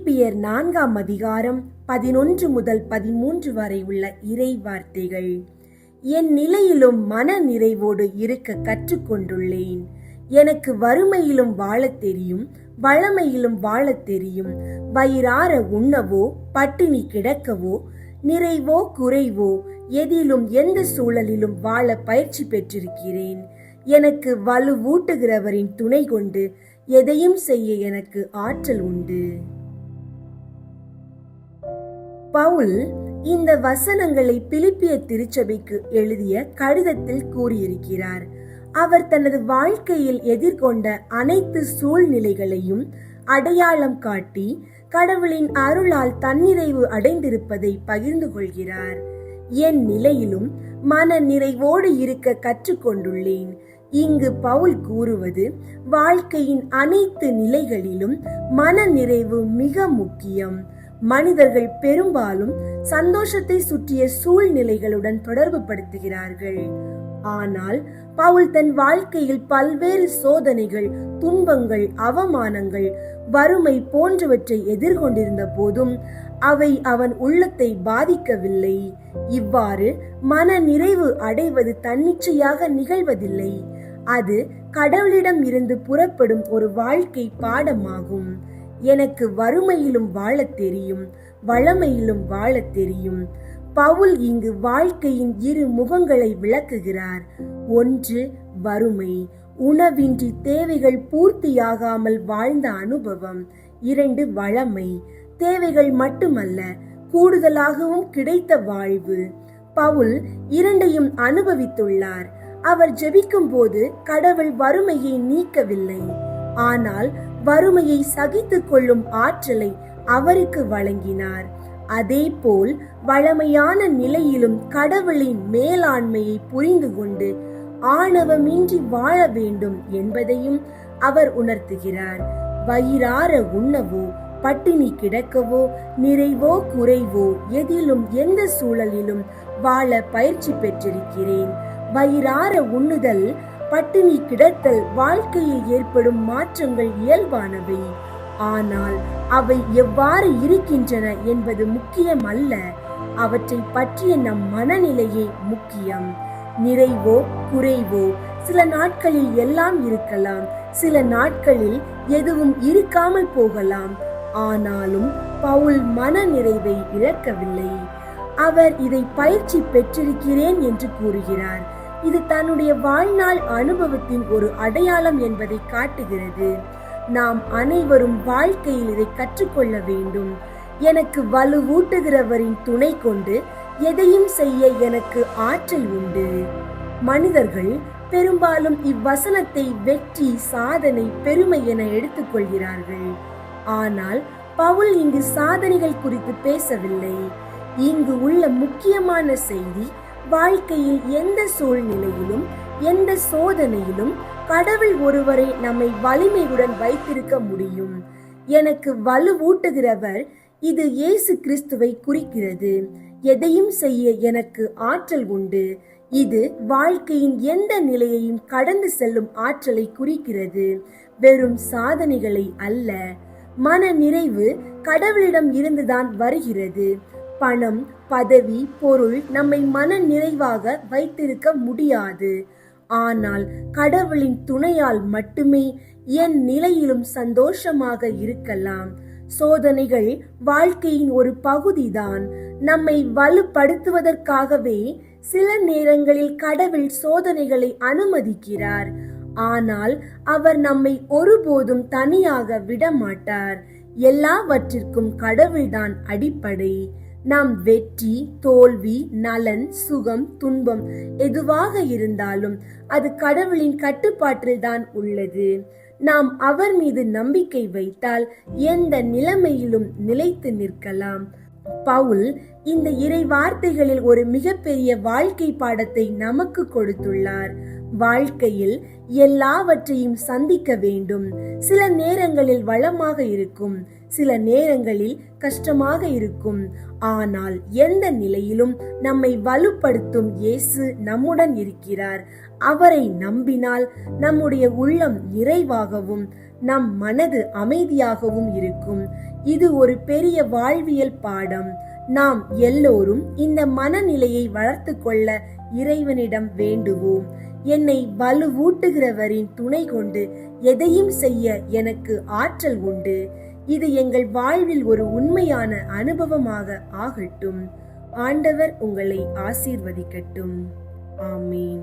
பிலிப்பியர் நான்காம் அதிகாரம் பதினொன்று முதல் பதிமூன்று வரை உள்ள இறை வார்த்தைகள் என் நிலையிலும் மன நிறைவோடு இருக்க கற்றுக்கொண்டுள்ளேன். எனக்கு வறுமையிலும் வாழத் தெரியும் வளமையிலும் வாழத் தெரியும். வயிறார உண்ணவோ பட்டினி கிடக்கவோ நிறைவோ குறைவோ எதிலும் எந்த சூழலிலும் வாழ பயிற்சி பெற்றிருக்கிறேன். எனக்கு வலுவூட்டுகிறவரின் துணை கொண்டு எதையும் செய்ய எனக்கு ஆற்றல் உண்டு. பவுல் இந்த வசனங்களை பிலிப்பிய திருச்சபைக்கு எழுதிய கடிதத்தில் கூறியிருக்கிறார். அவர் தனது வாழ்க்கையில் எதிர்கொண்ட அனைத்து சூழ்நிலைகளையும் அடையாளம் காட்டி கடவுளின் அருளால் தன்னிறைவு அடைந்திருப்பதை பகிர்ந்து கொள்கிறார். என் நிலையிலும் மன நிறைவோடு இருக்க கற்றுக்கொண்டுள்ளேன். இங்கு பவுல் கூறுவது வாழ்க்கையின் அனைத்து நிலைகளிலும் மன நிறைவு மிக முக்கியம். மனிதர்கள் பெரும்பாலும் சந்தோஷத்தை சுற்றிய சூழ்நிலைகளுடன் தொடர்பு படுத்துகிறார்கள் ஆனால் பவுல் தன் வாழ்க்கையில் பல்வேறு சோதனைகள் துன்பங்கள் அவமானங்கள் வறுமை போன்றவற்றை எதிர்கொண்டிருந்த போதும் அவை அவன் உள்ளத்தை பாதிக்கவில்லை. இவ்வாறு மன நிறைவு அடைவது தன்னிச்சையாக நிகழ்வதில்லை. அது கடவுளிடம் இருந்து புறப்படும் ஒரு வாழ்க்கை பாடமாகும். எனக்கு வறுமையிலும் வாழத் தெரியும் வளமையிலும் வாழத் தெரியும். பவுல் இங்கு வாழ்க்கையின் இரு முகங்களை விளக்குகிறார். ஒன்று வறுமை. உணவின்றி தேவைகள் பூர்த்தியாகாமல் வாழ்ந்த அனுபவம். இரண்டு வளமை. தேவைகள் மட்டுமல்ல கூடுதலாகவும் கிடைத்த வாழ்வு. பவுல் இரண்டையும் அனுபவித்துள்ளார். அவர் ஜெபிக்கும் போது கடவுள் வறுமையை நீக்கவில்லை. ஆனால் வறுமையை சகித்துக் கொள்ளும் ஆற்றலை அவருக்கு வழங்கினார். அதேபோல் வளமையான நிலையிலும் கடவுளின் மேலாண்மையை புரிந்து கொண்டு ஆணவமின்றி வாழ வேண்டும் என்பதையும் அவர் உணர்த்துகிறார். வயிறார உண்ணவோ பட்டினி கிடக்கவோ நிறைவோ குறைவோ எதிலும் எந்த சூழலிலும் வாழ பயிற்சி பெற்றிருக்கிறேன். வயிறார உண்ணுதல் பட்டினி கிடத்தல் வாழ்க்கையில் ஏற்படும் மாற்றங்கள் இயல்பானவை. ஆனால் அவை எவ்வாறு இருக்கின்றன என்பது முக்கியம் அல்ல. அவற்றை பற்றிய நம் மனநிலையே முக்கியம். நிறைவோ குறைவோ சில நாட்களில் எல்லாம் இருக்கலாம். சில நாட்களில் எதுவும் இருக்காமல் போகலாம். ஆனாலும் பவுல் மன நிறைவை இழக்கவில்லை. அவர் இதை பயிற்சி பெற்றிருக்கிறேன் என்று கூறுகிறார். இது தன்னுடைய வாழ்நாள் அனுபவத்தின் ஒரு அடையாளம் என்பதை காட்டுகிறது. நாம் அனைவரும் வாழ்க்கையில் இதை கற்றுக்கொள்ள வேண்டும். எனக்கு வலுவூட்டுகிறவரின் துணை கொண்டு எதையும் செய்ய எனக்கு ஆற்றல் உண்டு. மனிதர்கள் பெரும்பாலும் இவ்வசனத்தை வெற்றி சாதனை பெருமை என எடுத்துக்கொள்கிறார்கள் ஆனால் பவுல் இங்கு சாதனைகள் குறித்து பேசவில்லை. இங்கு உள்ள முக்கியமான செய்தி வாழ்க்கையில் எந்த சூழ்நிலையிலும் எந்த சோதனையிலும் கடவுள் ஒருவரை நம்மை வலிமையுடன் வைத்திருக்க முடியும். எனக்கு வலுவூட்டுகிறவர் இது இயேசு கிறிஸ்துவை குறிக்கிறது. எதையும் செய்ய எனக்கு ஆற்றல் உண்டு. இது வாழ்க்கையின் எந்த நிலையையும் கடந்து செல்லும் ஆற்றலை குறிக்கிறது. வெறும் சாதனைகளை அல்ல. மன நிறைவு கடவுளிடம் இருந்துதான் வருகிறது. பணம் பதவி பொருள் நம்மை மன நிறைவாக வைத்திருக்க முடியாது. ஆனால் கடவுளின் துணையால் மட்டுமே என் நிலையிலும் சந்தோஷமாக இருக்கலாம். சோதனைகள் வாழ்க்கையின் ஒரு பகுதிதான். நம்மை வலுப்படுத்துவதற்காகவே சில நேரங்களில் கடவுள் சோதனைகளை அனுமதிக்கிறார். ஆனால் அவர் நம்மை ஒருபோதும் தனியாக விடமாட்டார். எல்லாவற்றிற்கும் கடவுள்தான் அடிப்படை. நாம் வெற்றி தோல்வி நலன் சுகம் துன்பம் எதுவாக இருந்தாலும் அது கடவுளின் கட்டுப்பாட்டில் தான் உள்ளது. நாம் அவர் மீது நம்பிக்கை வைத்தால் எந்த நிலைமையிலும் நிலைத்து நிற்கலாம். பவுல் இந்த இறை வார்த்தைகளில் ஒரு மிகப்பெரிய வாழ்க்கை பாடத்தை நமக்கு கொடுத்துள்ளார். வாழ்க்கையில் எல்லாவற்றையும் சந்திக்க வேண்டும். சில நேரங்களில் வளமாக இருக்கும் சில நேரங்களில் கஷ்டமாக இருக்கும். ஆனால் எந்த நிலையிலும் நம்மை வலுப்படுத்தும் இயேசு நம்முடன் இருக்கிறார். அவரை நம்பினால் நம்முடைய உள்ளம் நிறைவாகவும் நம் மனது அமைதியாகவும் இருக்கும். இது ஒரு பெரிய வாழ்வியல் பாடம். நாம் எல்லோரும் இந்த மனநிலையை வளர்த்து கொள்ள இறைவனிடம் வேண்டுவோம். என்னை வலுவூட்டுகிறவரின் துணை கொண்டு எதையும் செய்ய எனக்கு ஆற்றல் உண்டு. இது எங்கள் வாழ்வில் ஒரு உண்மையான அனுபவமாக ஆகட்டும். ஆண்டவர் உங்களை ஆசீர்வதிக்கட்டும். ஆமீன்.